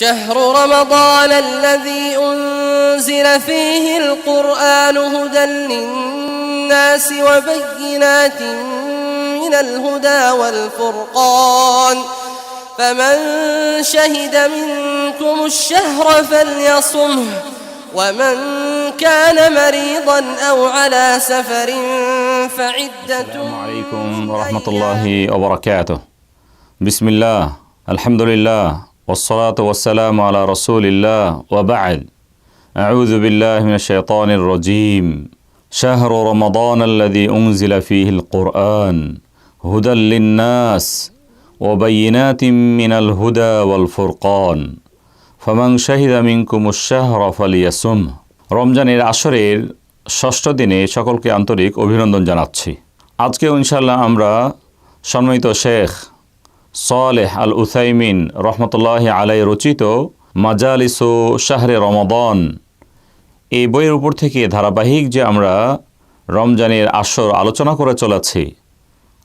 شهر رمضان الذي أنزل فيه القرآن هدى للناس وبينات من الهدى والفرقان فمن شهد منكم الشهر فليصمه ومن كان مريضا أو على سفر فعدة السلام عليكم ورحمة الله وبركاته. بسم الله الحمد لله والصلاة والسلام على رسول الله وبعد أعوذ بالله من الشيطان الرجيم شهر رمضان الذي أنزل فيه القرآن هدى للناس وبينات من الهدى والفرقان ফমান শাহিদা মিনকুম শাহর ফালিয়াসুম রমজানের আসরের ষষ্ঠ দিনে সকলকে আন্তরিক অভিনন্দন জানাচ্ছি আজকেও ইনশাল্লাহ আমরা সম্মানিত শেখ সালেহ আল উসাইমিন রহমতুল্লাহ আলাই রচিত মাজালিসু শাহরে রমাদন। এই বইয়ের উপর থেকে ধারাবাহিক যে আমরা রমজানের আসর আলোচনা করে চলেছি,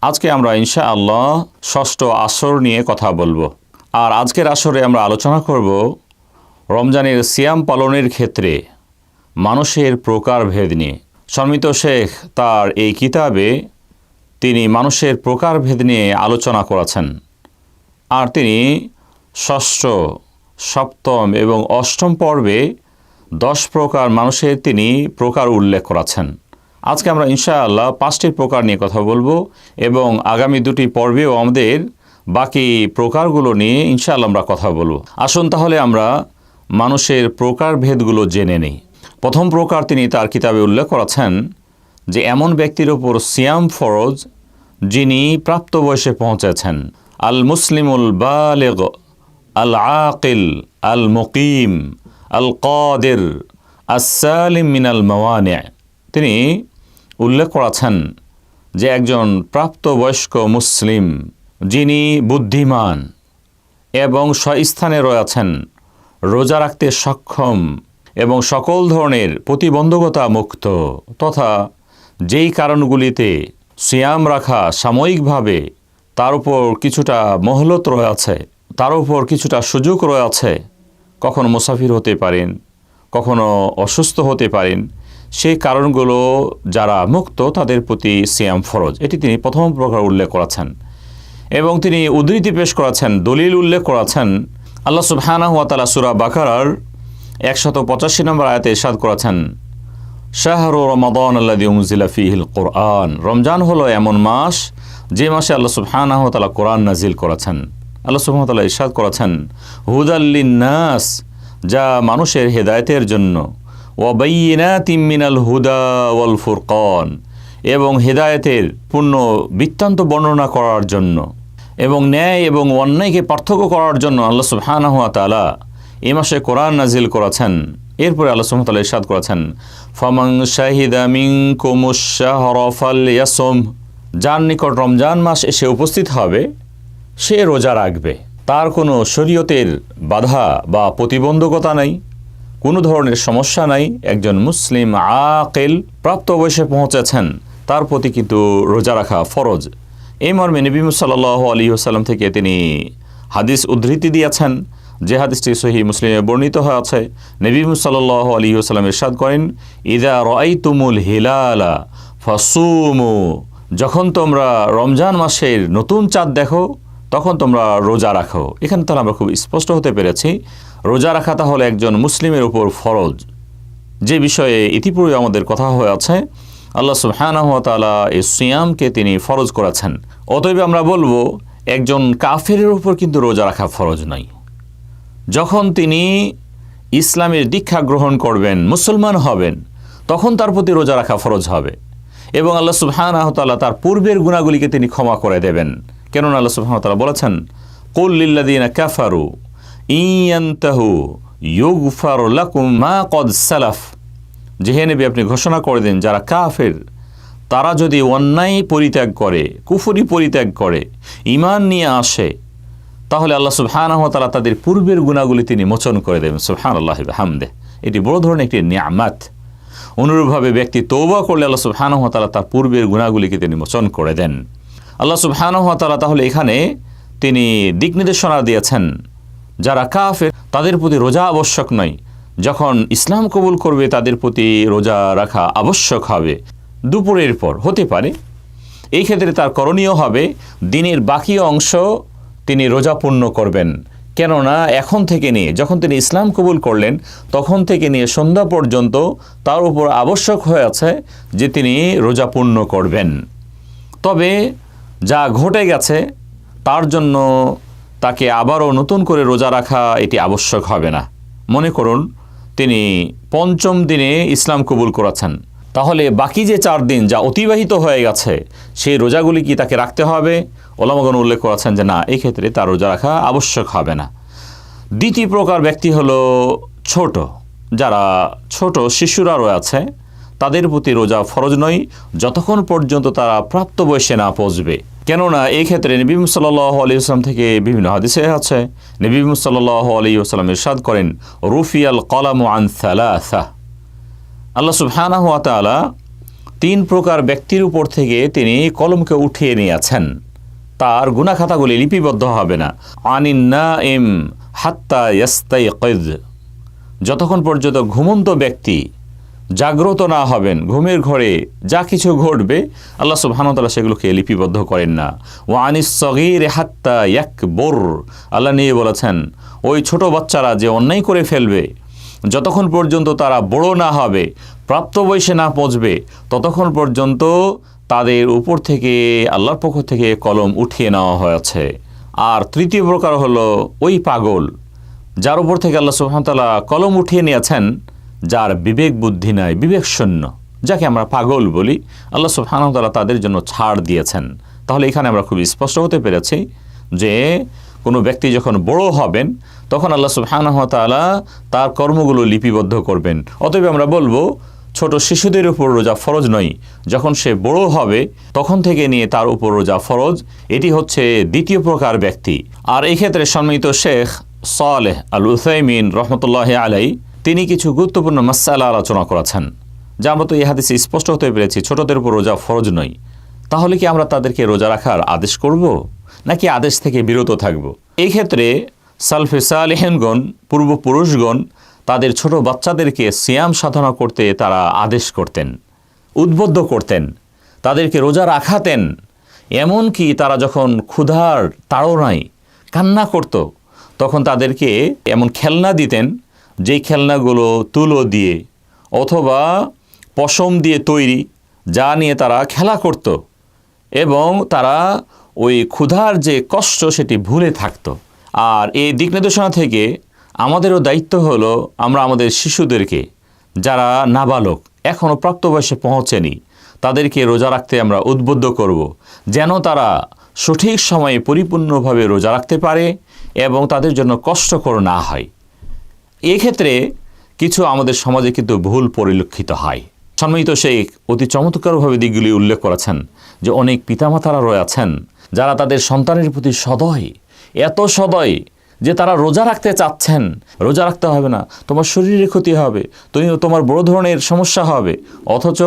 আজকে আমরা ইনশা আল্লাহ ষষ্ঠ আসর নিয়ে কথা বলব। আর আজকের আসরে আমরা আলোচনা করব রমজানের সিয়াম পালনের ক্ষেত্রে মানুষের প্রকারভেদ নিয়ে। সম্মিত শেখ তার এই কিতাবে তিনি মানুষের প্রকারভেদ নিয়ে আলোচনা করেছেন। আর তিনি ষষ্ঠ, সপ্তম এবং অষ্টম পর্বে দশ প্রকার মানুষের তিনি প্রকার উল্লেখ করেছেন আজকে আমরা ইনশাআল্লাহ পাঁচটি প্রকার নিয়ে কথা বলব এবং আগামী দুটি পর্বেও আমাদের বাকি প্রকারগুলো নিয়ে ইনশাআল্লাহ আমরা কথা বলব। আসুন তাহলে আমরা মানুষের প্রকারভেদগুলো জেনে নিই। প্রথম প্রকার তিনি তার কিতাবে উল্লেখ করেছেন যে, এমন ব্যক্তির ওপর সিয়াম ফরজ যিনি প্রাপ্ত বয়সে পৌঁছেছেন। আল মুসলিমুল বালেগ আল আকিল আল মুকিম আল কাদের আসালিম মিনাল মওয়ানে। তিনি উল্লেখ করেছেন যে একজন প্রাপ্তবয়স্ক মুসলিম, যিনি বুদ্ধিমান এবং স্বস্থানে রয়েছেন, রোজা রাখতে সক্ষম এবং সকল ধরনের প্রতিবন্ধকতা মুক্ত তথা যেই কারণগুলিতে সিয়াম রাখা সাময়িকভাবে তার উপর কিছুটা মহলত রয়েছে তার উপর কিছুটা সুযোগ রয়েছে কখনো মুসাফির হতে পারেন, কখনো অসুস্থ হতে পারেন। সেই কারণগুলো যারা মুক্ত, তাদের প্রতি সিয়াম ফরজ। এটি তিনি প্রথম প্রকার উল্লেখ করেছেন। এবং তিনি উদ্ধৃতি পেশ করেছেন, দলিল উল্লেখ করেছেন। আল্লাহ সুবহানাহু ওয়া তাআলা সূরা বাকারার একশত পঁচাশি নম্বর আয়াতে ইরশাদ করেছেন, শাহরু রমাদান আল্লাহ উনজিলা ফীহিল কোরআন। রমজান হলো এমন মাস যে মাসে আল্লাহ সুবহানাহু কোরআন নাজিল করেছেন, আল্লাহ সুবহানাহু তাআলা ইরশাদ করেছেন নাস যা মানুষের হেদায়েতের জন্য ওয়াবাইয়িনাতিম মিনাল হুদা ওয়াল ফুরকান, এবং হেদায়েতের পূর্ণ বৃত্তান্ত বর্ণনা করার জন্য, এবং ন্যায় এবং অন্যায়কে পার্থক্য করার জন্য আল্লাহ সুবহানাহু তাআলা এ মাসে কোরআন নাজিল করেছেন। এরপরে আল্লাহ সুবহানাহু ইরশাদ করেছেন, ফামান শাহিদা মিনকুমুশ শাহরা যার নিকট রমজান মাস এসে উপস্থিত হবে, সে রোজা রাখবে। তার কোনো শরীয়তের বাধা বা প্রতিবন্ধকতা নাই, কোনো ধরনের সমস্যা নাই। একজন মুসলিম আকেল প্রাপ্ত বয়সে পৌঁছেছেন, তার প্রতি কিন্তু রোজা রাখা ফরজ। এই মর্মে নবী সাল্লাহ আলী আসাল্লাম থেকে তিনি হাদিস উদ্ধৃতি দিয়েছেন। যে হাদিসটি সহি মুসলিমে বর্ণিত হয়ে আছে নবী সাল্লাহ আলী আসাল্লাম ইরশাদ করেন, ইদা রাই তুমুল হিলালা ফাসুমু যখন তোমরা রমজান মাসের নতুন চাঁদ দেখো, তখন তোমরা রোজা রাখো। এখানে তাহলে আমরা খুব স্পষ্ট হতে পেরেছি। রোজা রাখা তাহলে একজন মুসলিমের উপর ফরজ। যে বিষয়ে ইতিপূর্বে আমাদের কথা হয়ে আছে, আল্লাহ সুবহানাহু ওয়া তাআলা এই সিয়ামকে তিনি ফরজ করেছেন। অতএব আমরা বলব, একজন কাফেরের উপর কিন্তু রোজা রাখা ফরজ নয়। যখন তিনি ইসলামের দীক্ষা গ্রহণ করবেন, মুসলমান হবেন, তখন তার প্রতি রোজা রাখা ফরজ হবে। এবং আল্লাহ সুবহানাহু তাআলা তার পূর্বের গুণাগুলিকে তিনি ক্ষমা করে দেবেন। কেননা আল্লাহ সুবহানাহু তাআলা বলেছেন, কুল লিল্লাযিনা কাফারু ইয়ান্তাহু ইউগফার লাকুম মা কদ সালাফ। যে হে নবী, আপনি ঘোষণা করে দিন, যারা কাফের, তারা যদি অন্যায় পরিত্যাগ করে, কুফুরি পরিত্যাগ করে ইমান নিয়ে আসে, তাহলে আল্লাহ সুবহানাহু তাআলা তাদের পূর্বের গুণাগুলি তিনি মোচন করে দেবেন। সুবহানাল্লাহি হামদে এটি বড় ধরনের একটি নিয়ামাত। অনুরূপভাবে ব্যক্তি তৌবা করলে আল্লাহ সুবহানাহু ওয়া তাআলা তার পূর্বের গুণাগুলিকে তিনি মোচন করে দেন। আল্লাহ সুবহানাহু ওয়া তাআলা তাহলে এখানে তিনি দিক নির্দেশনা দিয়েছেন, যারা কাফের তাদের প্রতি রোজা আবশ্যক নয়, যখন ইসলাম কবুল করবে তাদের প্রতি রোজা রাখা আবশ্যক হবে। দুপুরের পর, হতে পারে, এই ক্ষেত্রে তার করণীয় হবে, দিনের বাকি অংশ তিনি রোজা পূর্ণ করবেন। কেননা এখন থেকে নিয়ে, যখন তিনি ইসলাম কবুল করলেন, তখন থেকে নিয়ে সন্ধ্যা পর্যন্ত তার উপর আবশ্যক হয়ে আছে যে তিনি রোজা পূর্ণ করবেন। তবে যা ঘটে গেছে, তার জন্য তাকে আবারও নতুন করে রোজা রাখা এটি আবশ্যক হবে না। মনে করুন, তিনি পঞ্চম দিনে ইসলাম কবুল করেছেন। তাহলে বাকি যে চার দিন যা অতিবাহিত হয়ে গেছে, সেই রোজাগুলি কি তাকে রাখতে হবে? ওলামগণ উল্লেখ করেছেন যে না, এই ক্ষেত্রে তার রোজা রাখা আবশ্যক হবে না। দ্বিতীয় প্রকার ব্যক্তি হলো ছোট। যারা ছোট শিশুরা রয়েছে, তাদের প্রতি রোজা ফরজ নয়, যতক্ষণ পর্যন্ত তারা প্রাপ্ত বয়সে না পৌঁছবে। কেননা, এই ক্ষেত্রে নবী সাল্লাহ আলী আসলাম থেকে বিভিন্ন হাদিসে আছে, নবী সাল্লাহ আলী আসলাম ইরশাদ করেন, রুফিয়াল কলাম আন সালাসা। আল্লাহ সুবহানাহ তাআলা তিন প্রকার ব্যক্তির উপর থেকে তিনি কলমকে উঠিয়ে নিয়েছেন। তার গুনাখাতাগুলি লিপিবদ্ধ হবে না। আনিন্না এম হাত্তা ইয়াস্তাই কৈদ যতক্ষণ পর্যন্ত ঘুমন্ত ব্যক্তি জাগ্রত না হবেন, ঘুমের ঘরে যা কিছু ঘটবে, আল্লাহ সুবহানতাল্লাহ সেগুলোকে লিপিবদ্ধ করেন না। ও আনিস সগির হাত্তা ইয়াক বোর আল্লাহ নিয়ে বলেছেন, ওই ছোট বাচ্চারা যে অন্যায় করে ফেলবে যতক্ষণ পর্যন্ত তারা বড় না হবে, প্রাপ্ত বয়সে না পৌঁছবে, ততক্ষণ পর্যন্ত তাদের উপর থেকে, আল্লাহর পক্ষ থেকে কলম উঠিয়ে নেওয়া হয়েছে। আর তৃতীয় প্রকার হলো ওই পাগল, যার উপর থেকে আল্লাহ সুহামতাল্লাহ কলম উঠিয়ে নিয়েছেন, যার বিবেক বুদ্ধি নাই, বিবেক শূন্য। যাকে আমরা পাগল বলি, আল্লাহ সুহামতাল্লাহ তাদের জন্য ছাড় দিয়েছেন। তাহলে এখানে আমরা খুব স্পষ্ট হতে পেরেছি যে কোনো ব্যক্তি যখন বড় হবেন তখন আল্লাহ সুবহানাহু তাআলা তার কর্মগুলো লিপিবদ্ধ করবেন। অতএব আমরা বলব, ছোট শিশুদের উপর রোজা ফরজ নয়। যখন সে বড় হবে, তখন থেকে নিয়ে তার উপর রোজা ফরজ, এটি হচ্ছে দ্বিতীয় প্রকার ব্যক্তি। আর এই ক্ষেত্রে সম্মিলিত শেখ সালেহ আল উসাইমিন রহমতুল্লাহ আলাই তিনি কিছু গুরুত্বপূর্ণ মাসালা আলোচনা করেছেন, যা আমরা তো এই হাদিসে স্পষ্ট হতে পেরেছি, ছোটদের উপর রোজা ফরজ নয়। তাহলে কি আমরা তাদেরকে রোজা রাখার আদেশ করব? নাকি আদেশ থেকে বিরত থাকব? এই ক্ষেত্রে সালফে সালেহেনগণ, পূর্বপুরুষগণ, তাদের ছোট বাচ্চাদেরকে সিয়াম সাধনা করতে তারা আদেশ করতেন, উদ্বুদ্ধ করতেন, তাদেরকে রোজা রাখাতেন। এমনকি তারা যখন ক্ষুধার তাড়নায় কান্না করত, তখন তাদেরকে এমন খেলনা দিতেন, যেই খেলনাগুলো তুলো দিয়ে অথবা পশম দিয়ে তৈরি, যা নিয়ে তারা খেলা করত এবং তারা ওই ক্ষুধার যে কষ্ট সেটি ভুলে থাকতো। আর এই দিক নির্দেশনা থেকে আমাদেরও দায়িত্ব হলো আমরা আমাদের শিশুদেরকে, যারা নাবালক এখনও প্রাপ্ত বয়সে পৌঁছেনি, তাদেরকে রোজা রাখতে আমরা উদ্বুদ্ধ করব, যেন তারা সঠিক সময়ে পরিপূর্ণভাবে রোজা রাখতে পারে এবং তাদের জন্য কষ্টকর না হয়। এক্ষেত্রে কিছু আমাদের সমাজে কিন্তু ভুল পরিলক্ষিত হয়। সম্মিলিত শেখ অতি চমৎকারভাবে দিকগুলি উল্লেখ করেছেন যে অনেক পিতামাতারা রয়েছেন যারা তাদের সন্তানের প্রতি সদয় এত সদয় যে তারা রোজা রাখতে চাচ্ছেন, রোজা রাখতে হবে না, তোমার শরীরে ক্ষতি হবে, তুমি তোমার বড় ধরনের সমস্যা হবে, অথচ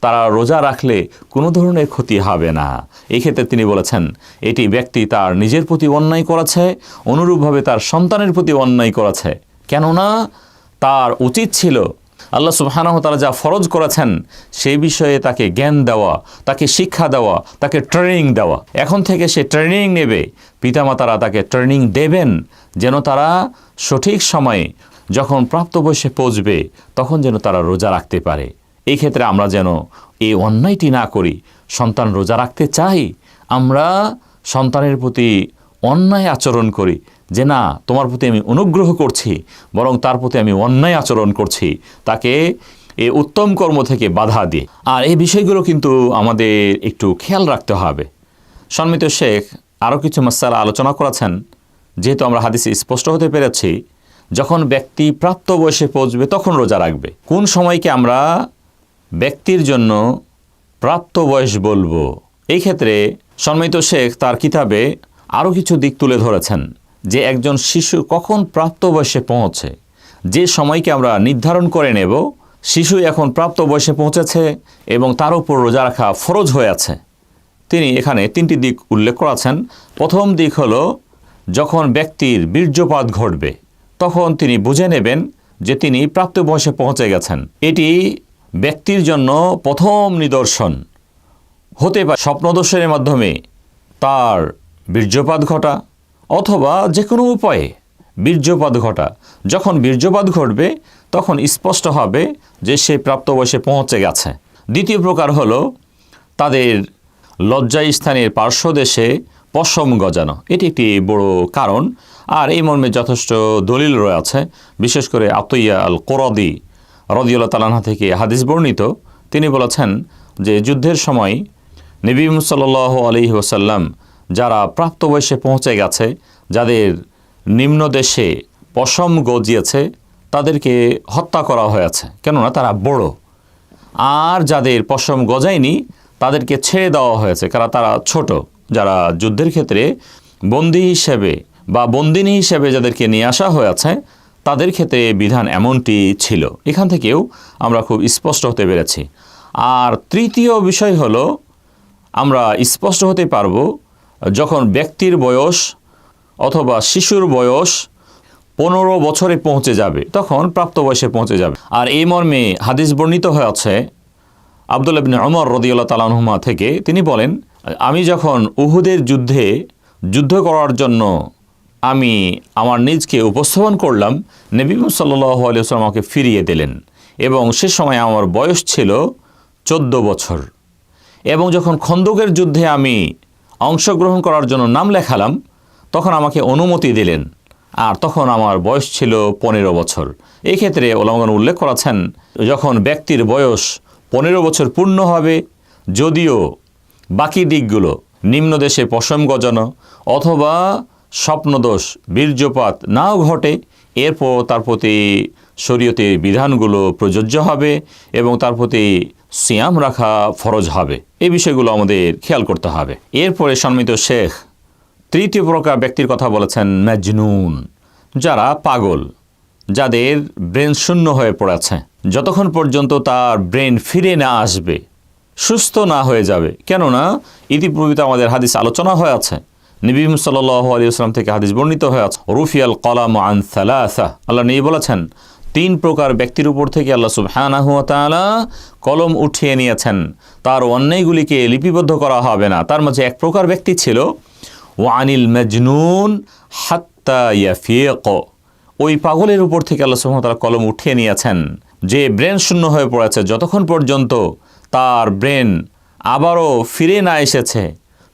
তারা রোজা রাখলে কোনো ধরনের ক্ষতি হবে না। এই ক্ষেত্রে তিনি বলেছেন, এটি ব্যক্তি তার নিজের প্রতি অন্যায় করেছে, অনুরূপভাবে তার সন্তানের প্রতি অন্যায় করেছে। কেননা তার উচিত ছিল আল্লাহ সুবহানাহ তারা যা ফরজ করেছেন, সেই বিষয়ে তাকে জ্ঞান দেওয়া, তাকে শিক্ষা দেওয়া, তাকে ট্রেনিং দেওয়া। এখন থেকে সে ট্রেনিং নেবে। পিতামাতারা তাকে ট্রেনিং দেবেন, যেন তারা সঠিক সময়ে যখন প্রাপ্ত বয়সে পৌঁছবে, তখন যেন তারা রোজা রাখতে পারে। এই ক্ষেত্রে আমরা যেন এই অন্যায়টি না করি। সন্তান রোজা রাখতে চাই, আমরা সন্তানের প্রতি অন্যায় আচরণ করি। যে না, তোমার প্রতি আমি অনুগ্রহ করছি, বরং তার প্রতি আমি অন্যায় আচরণ করছি, তাকে এই উত্তম কর্ম থেকে বাধা দিয়ে। আর এই বিষয়গুলো কিন্তু আমাদের একটু খেয়াল রাখতে হবে। সম্মিত শেখ আরও কিছু মাসালা আলোচনা করেছেন, যেহেতু আমরা হাদিসে স্পষ্ট হতে পেরেছি, যখন ব্যক্তি প্রাপ্ত বয়সে পৌঁছবে তখন রোজা রাখবে। কোন সময়কে আমরা ব্যক্তির জন্য প্রাপ্ত বয়স বলব? এই ক্ষেত্রে সম্মিত শেখ তার কিতাবে আরও কিছু দিক তুলে ধরেছেন। যে একজন শিশু কখন প্রাপ্ত বয়সে পৌঁছে, যে সময়কে আমরা নির্ধারণ করে নেব শিশু এখন প্রাপ্ত বয়সে পৌঁছেছে এবং তার উপর রোজা রাখা ফরজ হয়ে আছে। তিনি এখানে তিনটি দিক উল্লেখ করেছেন। প্রথম দিক হলো, যখন ব্যক্তির বীর্যপাত ঘটবে, তখন তিনি বুঝে নেবেন যে তিনি প্রাপ্ত বয়সে পৌঁছে গেছেন। এটি ব্যক্তির জন্য প্রথম নিদর্শন। হতে পারে স্বপ্নদর্শনের মাধ্যমে তার বীর্যপাত ঘটা অথবা যে কোনো উপায়ে বীর্যপাত ঘটা। যখন বীর্যপাত ঘটবে, তখন স্পষ্ট হবে যে সে প্রাপ্ত বয়সে পৌঁছে গেছে। দ্বিতীয় প্রকার হলো তাদের লজ্জায় স্থানের পার্শ্বদেশে পশম গজানো। এটি একটি বড় কারণ। আর এই মর্মে যথেষ্ট দলিল রয়েছে। বিশেষ করে আতইয়া আল কোরদি রদিউল্লাহ তালাহা থেকে হাদিস বর্ণিত। তিনি বলেছেন যে যুদ্ধের সময় নবী সাল্লাহ আলহি ওসাল্লাম যারা প্রাপ্ত বয়সে পৌঁছে গেছে, যাদের নিম্ন দেশে পশম গজিয়েছে, তাদেরকে হত্যা করা হয়েছে। কেননা তারা বড়। আর যাদের পশম গজায়নি, তাদেরকে ছেড়ে দেওয়া হয়েছে, কারণ তারা ছোট। যারা যুদ্ধের ক্ষেত্রে বন্দী হিসেবে বা বন্দিনী হিসেবে যাদেরকে নিয়ে আসা হয়েছে, তাদের ক্ষেত্রে বিধান এমনটি ছিল। এখান থেকেও আমরা খুব স্পষ্ট হতে পেরেছি। আর তৃতীয় বিষয় হলো, আমরা স্পষ্ট হতে পারব যখন ব্যক্তির বয়স অথবা শিশুর বয়স পনেরো বছরে পৌঁছে যাবে, তখন প্রাপ্ত বয়সে পৌঁছে যাবে। আর এই মর্মে হাদিস বর্ণিত হয়েছে, আবদুল্লাহ বিন অমর রদিউল্লাহ তালানহুমা থেকে তিনি বলেন, আমি যখন উহুদের যুদ্ধে যুদ্ধ করার জন্য আমি আমার নিজকে উপস্থাপন করলাম, নবী সাল্লাহ আলিয়াল্লাম আমাকে ফিরিয়ে দিলেন এবং সে সময় আমার বয়স ছিল চোদ্দ বছর। এবং যখন খন্দকের যুদ্ধে আমি অংশগ্রহণ করার জন্য নাম লেখালাম, তখন আমাকে অনুমতি দিলেন। আর তখন আমার বয়স ছিল পনেরো বছর। এই ক্ষেত্রে ওলামগণ উল্লেখ করেছেন, যখন ব্যক্তির বয়স পনেরো বছর পূর্ণ হবে, যদিও বাকি দিকগুলো নিম্ন দেশে পশম গজানো অথবা স্বপ্নদোষ, বীর্যপাত নাও ঘটে, এরপর তার প্রতি শরীয়তের বিধানগুলো প্রযোজ্য হবে এবং তার প্রতি সিয়াম রাখা ফরজ হবে। এই বিষয়গুলো আমাদের খেয়াল করতে হবে। এরপরে সম্মিত শেখ তৃতীয় প্রকার ব্যক্তির কথা বলেছেন ম্যাজনুন যারা পাগল, যাদের ব্রেন শূন্য হয়ে পড়েছে। যতক্ষণ পর্যন্ত তার ব্রেন ফিরে না আসবে, সুস্থ না হয়ে যাবে। কেননা, ইতিপূর্বিতে আমাদের হাদিস আলোচনা হয়ে আছে। নবীম সাল্লাহ আলিয়াল্লাম থেকে হাদিস বর্ণিত হয়ে আছে, রুফিয়াল কলাম আন আল্লাহ নেই বলেছেন তিন প্রকার ব্যক্তির উপর থেকে আল্লাহ সুবহানাহু ওয়া তাআলা কলম উঠিয়ে নিয়েছেন। তার অন্যায়গুলিকে লিপিবদ্ধ করা হবে না। তার মাঝে এক প্রকার ব্যক্তি ছিল, ওয়ানিল মজনুন হাত্তা ইয়াফিক। ওই পাগলের উপর থেকে আল্লাহ ওয়া কলম উঠিয়ে নিয়েছেন। যে ব্রেন শূন্য হয়ে পড়েছে যতক্ষণ পর্যন্ত তার ব্রেন আবারও ফিরে না এসেছে,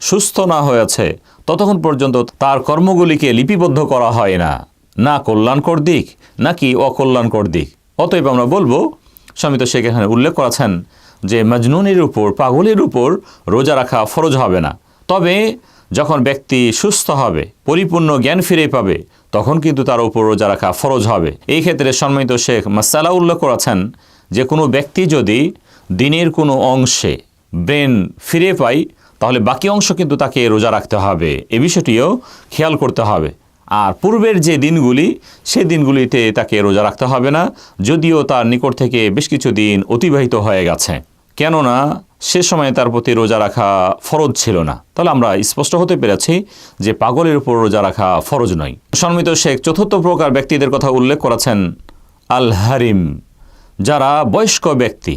সুস্থ না হয়েছে, ততক্ষণ পর্যন্ত তার কর্মগুলিকে লিপিবদ্ধ করা হয় না। না কল্যাণকর দিক নাকি অকল্যাণকর দিক? অতএব আমরা বলব, স্বামী শেখ এখানে উল্লেখ করেছেন যে মজনুনের উপর, পাগলের উপর রোজা রাখা ফরজ হবে না। তবে যখন ব্যক্তি সুস্থ হবে, পরিপূর্ণ জ্ঞান ফিরে পাবে, তখন কিন্তু তার উপর রোজা রাখা ফরজ হবে। এই ক্ষেত্রে সম্মানিত শেখ মাসালা উল্লেখ করেছেন যে কোনো ব্যক্তি যদি দিনের কোনো অংশে ব্রেন ফিরে পায়, তাহলে বাকি অংশ কিন্তু তাকে রোজা রাখতে হবে। এ বিষয়টিও খেয়াল করতে হবে। আর পূর্বের যে দিনগুলি, সেই দিনগুলিতে তাকে রোজা রাখতে হবে না, যদিও তার নিকট থেকে বেশ কিছু দিন অতিবাহিত হয়ে গেছে। কেননা, সে সময় তার প্রতি রোজা রাখা ফরজ ছিল না। তাহলে আমরা স্পষ্ট হতে পেরেছি যে পাগলের উপর রোজা রাখা ফরজ নয়। সম্মিত শেখ চতুর্থ প্রকার ব্যক্তিদের কথা উল্লেখ করেছেন আল হারিম যারা বয়স্ক ব্যক্তি।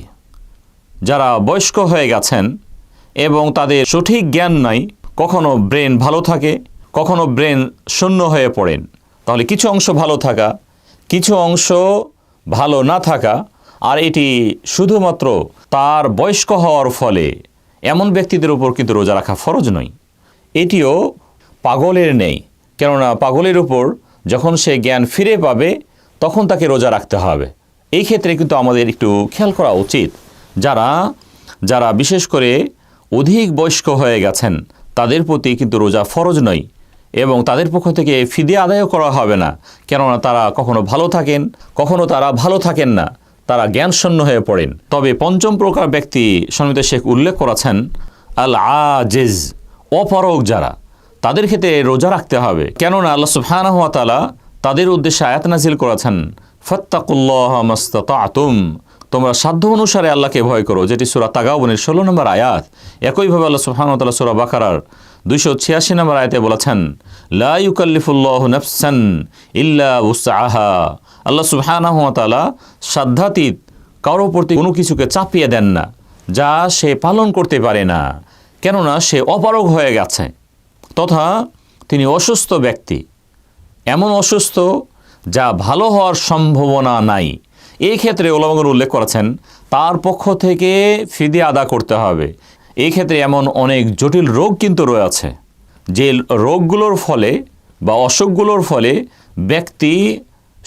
যারা বয়স্ক হয়ে গেছেন এবং তাদের সঠিক জ্ঞান নাই, কখনো ব্রেন ভালো থাকে কখনো ব্রেন শূন্য হয়ে পড়েন। তাহলে কিছু অংশ ভালো থাকা, কিছু অংশ ভালো না থাকা, আর এটি শুধুমাত্র তার বয়স্ক হওয়ার ফলে এমন ব্যক্তিদের উপর কিন্তু রোজা রাখা ফরজ নয়। এটিও পাগলের নেই। কেননা পাগলের উপর যখন সে জ্ঞান ফিরে পাবে, তখন তাকে রোজা রাখতে হবে। এই ক্ষেত্রে কিন্তু আমাদের একটু খেয়াল করা উচিত। যারা যারা বিশেষ করে অধিক বয়স্ক হয়ে গেছেন, তাদের প্রতি কিন্তু রোজা ফরজ নয়। এবং তাদের পক্ষ থেকে ফিদে আদায়ও করা হবে না। কেননা তারা কখনো ভালো থাকেন, কখনো তারা ভালো থাকেন না। তারা জ্ঞানশূন্য হয়ে পড়েন। তবে পঞ্চম প্রকার ব্যক্তি সমিত শেখ উল্লেখ করেছেন আল আজেজ অপারক যারা, তাদের ক্ষেত্রে রোজা রাখতে হবে। কেননা আল্লাহ সুবহানাহু ওয়া তাআলা তাদের উদ্দেশ্যে আয়াত নাজিল করেছেন, ফত্তাকুল্লাহ মাস্তাতুম তোমরা সাধ্য অনুসারে আল্লাহকে ভয় করো। যেটি সুরা তাগাবনের ষোলো নম্বর আয়াত। একইভাবে আল্লাহ ওয়া সুরা বাকারার দুইশো ছিয়াশি নম্বর আয়তে বলেছেন, লা ইউকাল্লিফুল্লাহ নফসান ইল্লা উসাহা আল্লাহ সুবহানাহু তাআলা সাধ্যাতীত কারও প্রতি কোনো কিছুকে চাপিয়ে দেন না, যা সে পালন করতে পারে না, কেননা সে অপারগ হয়ে গেছে। তথা তিনি অসুস্থ ব্যক্তি, এমন অসুস্থ যা ভালো হওয়ার সম্ভাবনা নাই। এই ক্ষেত্রে ওলামগর উল্লেখ করেছেন, তার পক্ষ থেকে ফিদি আদা করতে হবে। এই ক্ষেত্রে এমন অনেক জটিল রোগ কিন্তু রয়েছে, যে রোগগুলোর ফলে বা অসুখগুলোর ফলে ব্যক্তি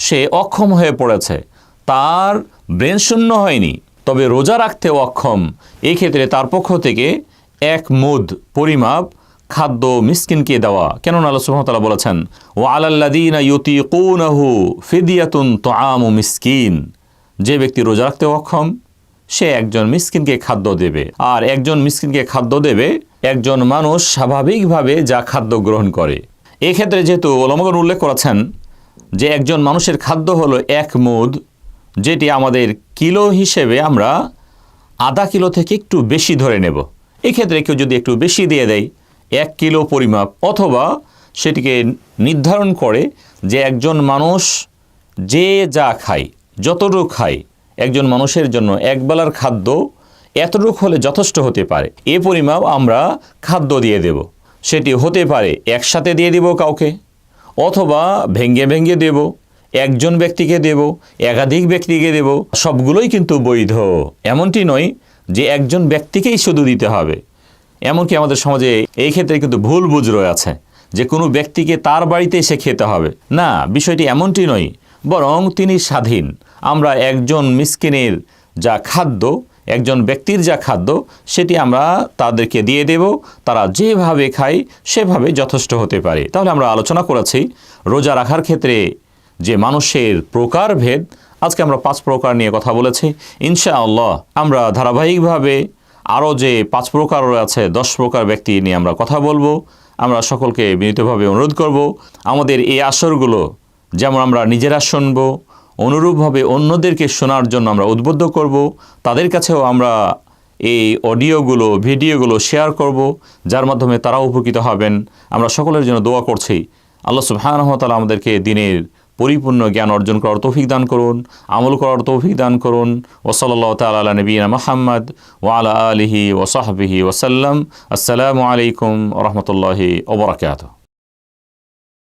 সে অক্ষম হয়ে পড়েছে, তার ব্রেন শূন্য হয়নি, তবে রোজা রাখতে অক্ষম। এই ক্ষেত্রে তার পক্ষ থেকে এক মুদ পরিমাপ খাদ্য মিসকিনকে দেওয়া। কেননা আল্লাহ সুবহানাহু বলেছেন ও আলাল্লাদিনা ইউতিকুনাহু ফিদিয়াতুন তোআমু মিসকিন। যে ব্যক্তি রোজা রাখতে অক্ষম সে একজন মিসকিনকে খাদ্য দেবে। আর একজন মিসকিনকে খাদ্য দেবে, একজন মানুষ স্বাভাবিকভাবে যা খাদ্য গ্রহণ করে। এক্ষেত্রে যেহেতু ওলামগন উল্লেখ করেছেন যে একজন মানুষের খাদ্য হলো এক মুদ, যেটি আমাদের কিলো হিসেবে আমরা আধা কিলো থেকে একটু বেশি ধরে নেব। এক্ষেত্রে কেউ যদি একটু বেশি দিয়ে দেয়, এক কিলো পরিমাপ, অথবা সেটিকে নির্ধারণ করে যে একজন মানুষ যে যা খায়, যতটুকু খায় একজন মানুষের জন্য একবেলার খাদ্য এতটুকু হলে যথেষ্ট হতে পারে। এ পরিমাপ আমরা খাদ্য দিয়ে দেব। সেটি হতে পারে একসাথে দিয়ে দিব কাউকে, অথবা ভেঙ্গে ভেঙ্গে দেব, একজন ব্যক্তিকে দেব, একাধিক ব্যক্তিকে দেব, সবগুলোই কিন্তু বৈধ। এমনটি নয় যে একজন ব্যক্তিকেই শুধু দিতে হবে। এমনকি আমাদের সমাজে এই ক্ষেত্রে কিন্তু ভুল বুঝ রয়েছে যে কোনো ব্যক্তিকে তার বাড়িতে এসে খেতে হবে। না, বিষয়টি এমনটি নয়, বরং তিনি স্বাধীন। আমরা একজন মিসকিনের যা খাদ্য, একজন ব্যক্তির যা খাদ্য, সেটি আমরা তাদেরকে দিয়ে দেব, তারা যেভাবে খায় সেভাবে যথেষ্ট হতে পারে। তাহলে আমরা আলোচনা করেছি রোজা রাখার ক্ষেত্রে যে মানুষের প্রকারভেদ, আজকে আমরা পাঁচ প্রকার নিয়ে কথা বলেছি। ইনশাআল্লাহ আমরা ধারাবাহিকভাবে আরও যে পাঁচ প্রকার আছে দশ প্রকার ব্যক্তি নিয়ে আমরা কথা বলব। আমরা সকলকে বিনীতভাবে অনুরোধ করব, আমাদের এই আসরগুলো যেমন আমরা নিজেরা শুনব অনুরূপভাবে অন্যদেরকে শোনার জন্য আমরা উদ্বুদ্ধ করব। তাদের কাছেও আমরা এই অডিওগুলো, ভিডিওগুলো শেয়ার করব, যার মাধ্যমে তারা উপকৃত হবেন। আমরা সকলের জন্য দোয়া করছি। আল্লাহ সুবহানহতালা আমাদেরকে দিনের পরিপূর্ণ জ্ঞান অর্জন করার তৌফিক দান করুন, আমল করার তৌফিক দান করুন। ওসল্লা তালা নবীনা মাহমদ ওয়ালা আলিহি ওসাহবিহি ওসাল্লাম আসসালামু আলাইকুম রহমতুল্লাহি ওবরাকাত